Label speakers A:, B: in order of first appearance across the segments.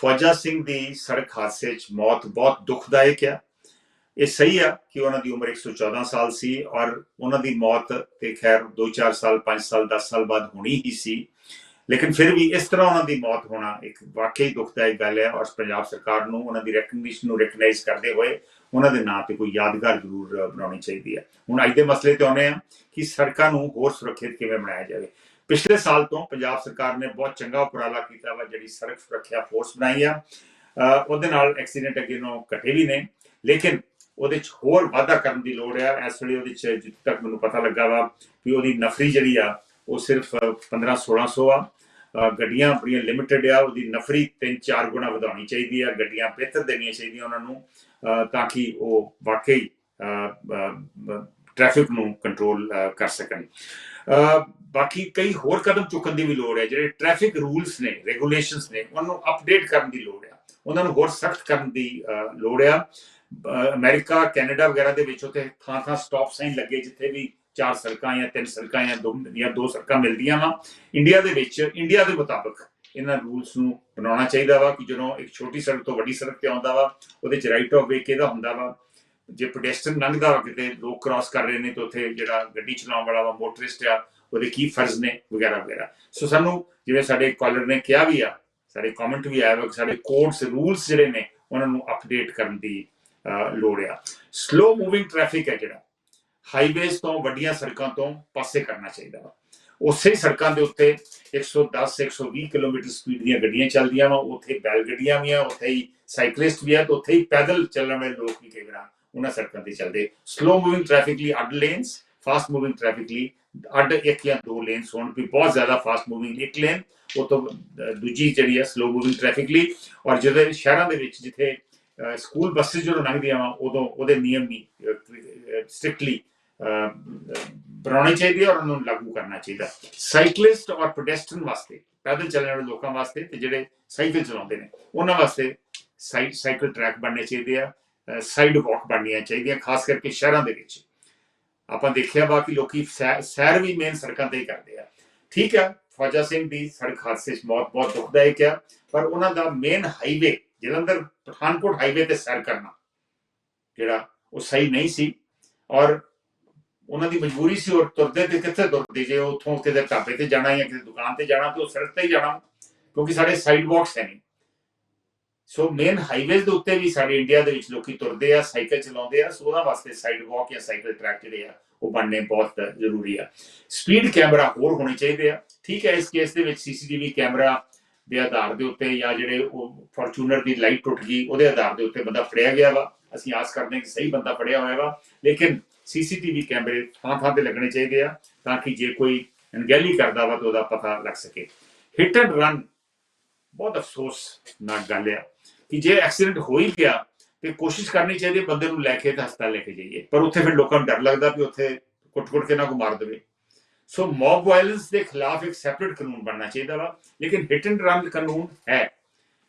A: ਫੌਜਾ ਸਿੰਘ ਦੀ ਸੜਕ ਹਾਦਸੇ 'ਚ ਮੌਤ ਬਹੁਤ ਦੁਖਦਾਇਕ ਹੈ ਇਹ ਸਹੀ ਆ ਕਿ ਉਹਨਾਂ ਦੀ ਉਮਰ 114 ਸਾਲ ਸੀ ਔਰ ਉਹਨਾਂ ਦੀ ਮੌਤ ਤੇ ਖੈਰ 2-4 ਸਾਲ 5 ਸਾਲ 10 ਸਾਲ ਬਾਅਦ ਹੋਣੀ ਹੀ ਸੀ। ਲੇਕਿਨ ਫਿਰ ਵੀ ਇਸ ਤਰ੍ਹਾਂ ਉਹਨਾਂ ਦੀ ਮੌਤ ਹੋਣਾ ਇੱਕ ਵਾਕਈ ਦੁਖਦਾਇਕ ਗੱਲ ਹੈ ਔਰ ਪੰਜਾਬ ਸਰਕਾਰ ਨੂੰ ਉਹਨਾਂ ਦੀ ਰੈਕਗਨੀਸ਼ਨ ਨੂੰ ਰੈਕਗਨਾਈਜ਼ ਕਰਦੇ ਹੋਏ ਉਹਨਾਂ ਦੇ ਨਾਂ ਤੇ ਕੋਈ ਯਾਦਗਾਰ ਜ਼ਰੂਰ ਬਣਾਉਣੀ ਚਾਹੀਦੀ ਹੈ ਹੁਣ ਅੱਜ ਦੇ ਮਸਲੇ ਤੇ ਆਉਨੇ ਆ ਕਿ ਸੜਕਾਂ ਨੂੰ ਹੋਰ ਸੁਰੱਖਿਅਤ ਕਿਵੇਂ ਬਣਾਇਆ ਜਾਵੇ। ਪਿਛਲੇ ਸਾਲ ਤੋਂ ਪੰਜਾਬ ਸਰਕਾਰ ਨੇ ਬਹੁਤ ਚੰਗਾ ਉਪਰਾਲਾ ਕੀਤਾ ਵਾ, ਜਿਹੜੀ ਸੜਕ ਸੁਰੱਖਿਆ ਫੋਰਸ ਬਣਾਈ ਆ। ਉਹਦੇ ਨਾਲ ਐਕਸੀਡੈਂਟ ਅੱਗੇ ਨੂੰ ਘਟੇ ਵੀ ਨੇ, ਲੇਕਿਨ ਉਹਦੇ ਚ ਹੋਰ ਵਾਧਾ ਕਰਨ ਦੀ ਲੋੜ ਆ। ਇਸ ਵੇਲੇ ਉਹਦੇ ਚ ਜਿੱਥੇ ਤੱਕ ਮੈਨੂੰ ਪਤਾ ਲੱਗਾ ਵਾ ਕਿ ਉਹਦੀ ਨਫਰੀ ਜਿਹੜੀ ਆ, ਉਹ ਸਿਰਫ 15 1600 ਆ। ਗੱਡੀਆਂ ਬੜੀਆਂ ਲਿਮਿਟਿਡ ਆ, ਉਹਦੀ ਨਫਰੀ 3-4 ਗੁਣਾ ਵਧਾਉਣੀ ਚਾਹੀਦੀ ਆ, ਗੱਡੀਆਂ ਬਿਹਤਰ ਦੇਣੀਆਂ ਚਾਹੀਦੀਆਂ ਉਹਨਾਂ ਨੂੰ ਤਾਂ ਕਿ ਉਹ ਵਾਕਈ ਟ੍ਰੈਫਿਕ ਨੂੰ ਕੰਟਰੋਲ ਕਰ ਸਕਣ। ਬਾਕੀ ਕਈ ਹੋਰ ਕਦਮ ਚੁੱਕਣ ਦੀ ਵੀ ਲੋੜ ਹੈ ਜਿਹੜੇ ਟ੍ਰੈਫਿਕ ਰੂਲਸ ਨੇ ਰੈਗੂਲੇਸ਼ਨਸ ਨੇ ਉਹਨਾਂ ਨੂੰ ਅਪਡੇਟ ਕਰਨ ਦੀ ਲੋੜ ਹੈ। ਉਹਨਾਂ ਨੂੰ ਹੋਰ ਸਖਤ ਕਰਨ ਦੀ ਲੋੜ ਆ ਅਹ, ਅਮਰੀਕਾ ਕੈਨੇਡਾ ਵਗੈਰਾ ਦੇ ਵਿੱਚ ਉੱਥੇ ਥਾਂ ਥਾਂ ਸਟਾਪ ਸਾਈਨ ਲੱਗੇ ਜਿੱਥੇ ਵੀ ਚਾਰ ਸੜਕਾਂ ਜਾਂ ਤਿੰਨ ਸੜਕਾਂ ਜਾਂ ਦੋ ਜਾਂ ਦੋ ਸੜਕਾਂ ਮਿਲਦੀਆਂ ਵਾ। ਇੰਡੀਆ ਦੇ ਵਿੱਚ ਇੰਡੀਆ ਦੇ ਮੁਤਾਬਕ ਇਹਨਾਂ ਰੂਲਸ ਨੂੰ ਬਣਾਉਣਾ ਚਾਹੀਦਾ ਵਾ ਕਿ ਜਦੋਂ ਇੱਕ ਛੋਟੀ ਸੜਕ ਤੋਂ ਵੱਡੀ ਸੜਕ ਤੇ ਆਉਂਦਾ ਵਾ ਉਹਦੇ ਚ ਰਾਈਟ ਆਫ ਵੇ ਕਿਹਦਾ ਹੁੰਦਾ ਵਾ? ਜੇ ਪੈਡੈਸਟਰੀਅਨ ਲੰਘਦਾ ਵਾ ਕਿਤੇ ਲੋਕ ਕ੍ਰਾਸ ਕਰ ਰਹੇ ਨੇ ਤਾਂ ਉੱਥੇ ਜਿਹੜਾ ਗੱਡੀ ਚਲਾਉਣ ਵਾਲਾ ਵਾ ਮੋਟਰਿਸਟ ਆ ਉਹਦੇ ਕੀ ਫਰਜ਼ ਨੇ ਵਗੈਰਾ ਵਗੈਰਾ। ਸੋ ਸਾਨੂੰ ਜਿਵੇਂ ਸਾਡੇ ਕਾਲਰ ਨੇ ਕਿਹਾ ਵੀ ਆ, ਸਾਡੇ ਕਮੈਂਟ ਵੀ ਆਇਆ ਵਾ ਕਿ ਸਾਡੇ ਕੋਡਸ ਰੂਲਸ ਜਿਹੜੇ ਨੇ, ਉਹਨਾਂ ਨੂੰ ਅਪਡੇਟ ਕਰਨ ਦੀ ਲੋੜ ਆ। ਸਲੋ ਮੂਵਿੰਗ ਟ੍ਰੈਫਿਕ ਹੈ ਜਿਹੜਾ। ਹਾਈਵੇਜ਼ ਤੋਂ ਵੱਡੀਆਂ ਸੜਕਾਂ ਤੋਂ ਪਾਸੇ ਕਰਨਾ ਚਾਹੀਦਾ ਵਾ। ਉਸੇ ਸੜਕਾਂ ਦੇ ਉੱਤੇ 110 120 ਕਿਲੋਮੀਟਰ ਸਪੀਡ ਦੀਆਂ ਗੱਡੀਆਂ ਚੱਲਦੀਆਂ ਵਾ। ਉੱਥੇ ਬੈਲ ਗੱਡੀਆਂ ਵੀ ਆ, ਉੱਥੇ ਹੀ ਸਾਈਕਲਿਸਟ ਵੀ ਆ ਤੇ ਉੱਥੇ ਹੀ ਪੈਦਲ ਚੱਲਣ ਵਾਲੇ ਲੋਕ ਵੀ ਕਈ ਵਾਰ ਉਹਨਾਂ ਸੜਕਾਂ ਤੇ ਚੱਲਦੇ। ਸਲੋ ਮੂਵਿੰਗ ਟ੍ਰੈਫਿਕ ਲਈ ਅੱਡ ਲੇਨਸ ਫਾਸਟ ਮੂਵਿੰਗ ਟ੍ਰੈਫਿਕ ਲਈ ਅੱਡ ਇੱਕ ਜਾਂ ਦੋ ਲੇਨਸ ਹੋਣ, ਵੀ ਬਹੁਤ ਜ਼ਿਆਦਾ ਫਾਸਟ ਮੂਵਿੰਗ ਇੱਕ ਲੇਨ ਉਹ ਤੋਂ ਦੂਜੀ ਜਿਹੜੀ ਹੈ ਸਲੋ ਮੂਵਿੰਗ ਟ੍ਰੈਫਿਕ ਲਈ। ਔਰ ਜਦੋਂ ਸ਼ਹਿਰਾਂ ਦੇ ਵਿੱਚ ਜਿੱਥੇ ਸਕੂਲ ਬੱਸਿਸ ਜਦੋਂ ਲੰਘਦੀਆਂ ਵਾ, ਉਦੋਂ ਉਹਦੇ ਨਿਯਮ ਵੀ ਸਟ੍ਰਿਕਟਲੀ ਬਣਾਉਣੇ ਚਾਹੀਦੇ ਔਰ ਉਹਨਾਂ ਨੂੰ ਲਾਗੂ ਕਰਨਾ ਚਾਹੀਦਾ। ਸਾਈਕਲਿਸਟ ਔਰ ਪੈਡੈਸਟਰੀਅਨ ਵਾਸਤੇ, ਪੈਦਲ ਚੱਲਣ ਵਾਲੇ ਲੋਕਾਂ ਵਾਸਤੇ ਤੇ ਜਿਹੜੇ ਸਾਈਕਲ ਚਲਾਉਂਦੇ ਨੇ, ਉਹਨਾਂ ਵਾਸਤੇ ਸਾਈਡ ਸਾਈਕਲ ਟਰੈਕ ਬਣਨੇ ਚਾਹੀਦੇ ਆ ਸਾਈਡ ਵਾਕ ਬਣਨੀਆਂ ਚਾਹੀਦੀਆਂ, ਖਾਸ ਕਰਕੇ ਸ਼ਹਿਰਾਂ ਦੇ ਵਿੱਚ। ਆਪਾਂ ਦੇਖਿਆ ਵਾ ਕਿ ਲੋਕੀ ਸੈ- ਸੈਰ ਵੀ ਮੇਨ ਸੜਕਾਂ ਤੇ ਹੀ ਕਰਦੇ ਆ। ਠੀਕ ਆ ਫੌਜਾ ਸਿੰਘ ਦੀ ਸੜਕ ਹਾਦਸੇ 'ਚ ਮੌਤ, ਬਹੁਤ ਦੁਖਦਾਇਕ ਆ, ਪਰ ਉਹਨਾਂ ਦਾ main highway Jalandhar, Pathankot highway ਤੇ ਸੈਰ ਕਰਨਾ, ਜਿਹੜਾ ਉਹ ਸਹੀ ਨਹੀਂ ਸੀ ਔਰ ਉਹਨਾਂ ਦੀ ਮਜਬੂਰੀ ਸੀ ਔਰ ਤੁਰਦੇ ਤੇ ਕਿੱਥੇ ਤੁਰਦੇ ਜੇ, ਉੱਥੋਂ ਕਿਤੇ ਢਾਬੇ ਤੇ ਜਾਣਾ ਜਾਂ ਕਿਸੇ ਦੁਕਾਨ ਤੇ ਜਾਣਾ ਤੇ ਉਹ ਸੜਕ ਤੇ ਹੀ ਜਾਣਾ, ਕਿਉਂਕਿ ਸਾਡੇ ਸਾਈਡ ਵਾਕਸ ਹੈ ਨਹੀਂ। ਸੋ ਮੇਨ ਹਾਈਵੇਜ਼ ਦੇ ਉੱਤੇ ਵੀ ਸਾਡੇ ਇੰਡੀਆ ਦੇ ਵਿੱਚ ਲੋਕੀ ਤੁਰਦੇ ਆ ਸਾਈਕਲ ਚਲਾਉਂਦੇ ਆ, ਸੋ ਉਹਨਾਂ ਵਾਸਤੇ ਸਾਈਡ ਜਾਂ ਸਾਈਕਲ ਟਰੈਕ ਜਿਹੜੇ ਆ, ਉਹ ਬਣਨੇ ਬਹੁਤ ਜ਼ਰੂਰੀ ਆ। ਸਪੀਡ ਕੈਮਰਾ ਹੋਰ ਹੋਣੇ ਚਾਹੀਦੇ ਆ। ਠੀਕ ਹੈ, ਇਸ ਕੇਸ ਦੇ ਵਿੱਚ ਸੀਸੀਟੀਵੀ ਕੈਮਰਾ ਦੇ ਆਧਾਰ ਦੇ ਉੱਤੇ ਜਾਂ ਜਿਹੜੇ ਉਹ ਫੋਰਚੂਨਰ ਦੀ ਲਾਈਟ ਟੁੱਟ ਗਈ, ਉਹਦੇ ਆਧਾਰ ਦੇ ਉੱਤੇ ਬੰਦਾ ਫੜਿਆ ਗਿਆ ਵਾ। ਅਸੀਂ ਆਸ ਕਰਦੇ ਹਾਂ ਕਿ ਸਹੀ ਬੰਦਾ ਫੜਿਆ ਹੋਇਆ ਵਾ। ਲੇਕਿਨ ਸੀਸੀਟੀਵੀ ਕੈਮਰੇ ਥਾਂ ਥਾਂ ਤੇ ਲੱਗਣੇ ਚਾਹੀਦੇ ਆ, ਤਾਂ ਕਿ ਜੇ ਕੋਈ ਅਣਗਹਿਲੀ ਕਰਦਾ ਵਾ, ਤਾਂ ਉਹਦਾ ਪਤਾ ਲੱਗ ਸਕੇ। ਹਿੱਟ ਐਂਡ ਰਨ ਬਹੁਤ ਅਫਸੋਸ ਨਾਲ ਗੱਲ ਆ ਕਿ ਜੇ ਐਕਸੀਡੈਂਟ ਹੋ ਹੀ ਗਿਆ ਤੇ ਕੋਸ਼ਿਸ਼ ਕਰਨੀ ਚਾਹੀਦੀ ਬੰਦੇ ਨੂੰ ਲੈ ਕੇ ਤੇ ਹਸਪਤਾਲ ਲੈ ਕੇ ਜਾਈਏ। ਪਰ ਉੱਥੇ ਫਿਰ ਲੋਕਾਂ ਨੂੰ ਡਰ ਲੱਗਦਾ ਵੀ ਉੱਥੇ ਕੁੱਟ-ਕੁੱਟ ਕੇ ਨਾ ਕੋ ਮਾਰ ਦੇਵੇ। ਸੋ ਮੌਬ ਵਾਇਲੈਂਸ ਦੇ ਖਿਲਾਫ ਇੱਕ ਸੈਪਰੇਟ ਕਾਨੂੰਨ ਬਣਨਾ ਚਾਹੀਦਾ ਵਾ, ਲੇਕਿਨ ਹਿੱਟ ਐਂਡ ਰਨ ਕਾਨੂੰਨ ਹੈ।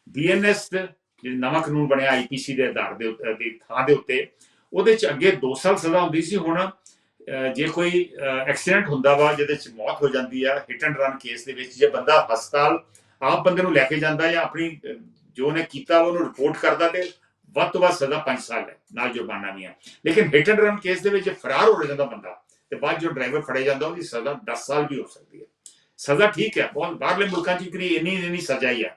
A: ਬੀਐਨਐਸ ਜਿਹੜਾ ਨਵਾਂ ਕਾਨੂੰਨ ਬਣਿਆ ਆਈਪੀਸੀ ਦੇ ਆਧਾਰ ਦੇ ਉੱਤੇ ਥਾਂ ਦੇ ਉੱਤੇ, ਉਹਦੇ ਚ ਅੱਗੇ 2 ਸਾਲ ਸਜ਼ਾ ਹੁੰਦੀ ਸੀ, ਹੁਣ ਜੇ ਕੋਈ ਐਕਸੀਡੈਂਟ ਹੁੰਦਾ ਵਾ, ਜਿਹਦੇ ਚ ਮੌਤ ਹੋ ਜਾਂਦੀ ਆ ਹਿੱਟ ਐਂਡ ਰਨ ਕੇਸ ਦੇ ਵਿੱਚ, ਜੇ ਬੰਦਾ ਹਸਪਤਾਲ ਆਪ ਬੰਦੇ ਨੂੰ ਲੈ ਕੇ ਜਾਂਦਾ ਜਾਂ ਆਪਣੀ ਜੋ ਉਹਨੇ ਕੀਤਾ ਉਹਨੂੰ ਰਿਪੋਰਟ ਕਰਦਾ ਤੇ ਵੱਧ ਤੋਂ ਵੱਧ ਸਜ਼ਾ 5 ਸਾਲ ਹੈ, ਨਾਲ ਜੁਰਮਾਨਾ ਵੀ ਹੈ। ਲੇਕਿਨ ਹਿੱਟ ਐਂਡ ਰਨ ਕੇਸ ਦੇ ਵਿੱਚ ਫਰਾਰ ਹੋ ਜਾਂਦਾ ਬੰਦਾ ਤੇ ਬਾਅਦ ਜੋ ਡਰਾਈਵਰ ਫੜਿਆ ਜਾਂਦਾ, ਉਹਦੀ ਸਜ਼ਾ 10 ਸਾਲ ਵੀ ਹੋ ਸਕਦੀ ਹੈ। ਸਜ਼ਾ ਠੀਕ ਹੈ, ਬਹੁਤ ਬਾਹਰਲੇ ਮੁਲਕਾਂ 'ਚ ਕਰੀ ਇੰਨੀ ਇੰਨੀ ਸਜ਼ਾ ਹੀ ਆ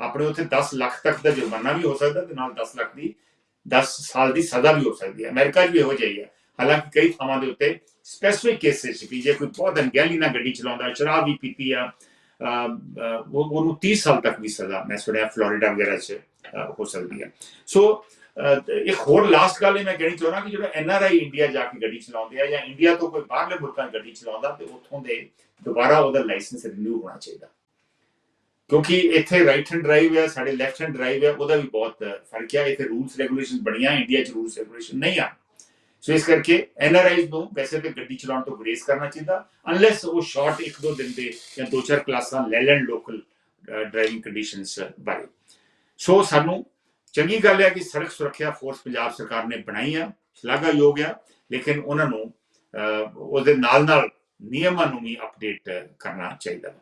A: ਆਪਣੇ ਉੱਥੇ 10 ਲੱਖ ਤੱਕ ਦਾ ਜੁਰਮਾਨਾ ਵੀ ਹੋ ਸਕਦਾ ਤੇ ਨਾਲ 10 ਲੱਖ ਦੀ 10 ਸਾਲ ਦੀ ਸਜ਼ਾ ਵੀ ਹੋ ਸਕਦੀ ਹੈ। ਅਮਰੀਕਾ 'ਚ ਵੀ ਇਹੋ ਜਿਹੀ ਹੈ। ਹਾਲਾਂਕਿ ਕਈ ਥਾਵਾਂ ਦੇ ਉੱਤੇ ਸਪੈਸੀਫਿਕ ਕੇਸਿਸ ਵੀ, ਜੇ ਕੋਈ ਬਹੁਤ ਅਣਗਹਿਲੀ ਨਾਲ ਗੱਡੀ ਚਲਾਉਂਦਾ, ਸ਼ਰਾਬ ਵੀ ਪੀਤੀ ਆ ਉਹਨੂੰ 30 ਸਾਲ ਤੱਕ ਵੀ ਸਜ਼ਾ ਮੈਂ ਸੁਣਿਆ ਫਲੋਰੀਡਾ ਵਗੈਰਾ 'ਚ ਹੋ ਸਕਦੀ ਹੈ ਸੋ ਇੱਕ ਹੋਰ ਲਾਸਟ ਗੱਲ ਇਹ ਮੈਂ ਕਹਿਣੀ ਚਾਹੁੰਦਾ ਕਿ ਜਿਹੜਾ ਆਈ ਇੰਡੀਆ ਜਾ ਕੇ ਗੱਡੀ ਚਲਾਉਂਦੇ ਆ ਜਾਂ ਇੰਡੀਆ ਤੋਂ ਕੋਈ ਬਾਹਰਲੇ ਮੁਲਕਾਂ 'ਚ ਗੱਡੀ ਚਲਾਉਂਦਾ ਤੇ ਉੱਥੋਂ ਦੇ ਦੁਬਾਰਾ ਉਹਦਾ ਲਾਇਸੈਂਸ ਰਿਨਿਊ ਹੋਣਾ ਚਾਹੀਦਾ ਕਿਉਂਕਿ ਇੱਥੇ ਰਾਈਟ ਹੈਂਡ ਡਰਾਈਵ ਹੈ ਸਾਡੇ ਲੈਫਟ ਹੈਂਡ ਡਰਾਈਵ ਹੈ ਉਹਦਾ ਵੀ ਬਹੁਤ ਫ਼ਰਕ ਹੈ ਇੱਥੇ ਰੂਲਸ ਰੈਗੂਲੇਸ਼ਨ ਬਣੀਆਂ ਇੰਡੀਆ 'ਚ ਰੂਲਸ ਰੈਗੂਲੇਸ਼ਨ ਨਹੀਂ ਆ ਸੋ ਇਸ ਕਰਕੇ ਐਨਆਰਆਈਜ਼ ਨੂੰ ਵੈਸੇ ਤੇ ਗੱਡੀ ਚਲਾਉਣ ਤੋਂ ਗਰੇਸ ਕਰਨਾ ਚਾਹੀਦਾ ਅਨਲੈਸ ਉਹ ਸ਼ਾਰਟ ਇੱਕ ਦੋ ਦਿਨ ਦੇ ਜਾਂ ਦੋ ਚਾਰ ਕਲਾਸਾਂ ਲੈ ਲੈਣ ਲੋਕਲ ਡਰਾਈਵਿੰਗ ਕੰਡੀਸ਼ਨਸ ਬਾਰੇ। ਸੋ ਸਾਨੂੰ ਚੰਗੀ ਗੱਲ ਹੈ ਕਿ ਸੜਕ ਸੁਰੱਖਿਆ ਫੋਰਸ ਪੰਜਾਬ ਸਰਕਾਰ ਨੇ ਬਣਾਈ ਆ, ਸ਼ਲਾਘਾਯੋਗ ਆ, ਲੇਕਿਨ ਉਹਨਾਂ ਨੂੰ ਉਹਦੇ ਨਾਲ ਨਾਲ ਨਿਯਮਾਂ ਨੂੰ ਵੀ ਅਪਡੇਟ ਕਰਨਾ ਚਾਹੀਦਾ।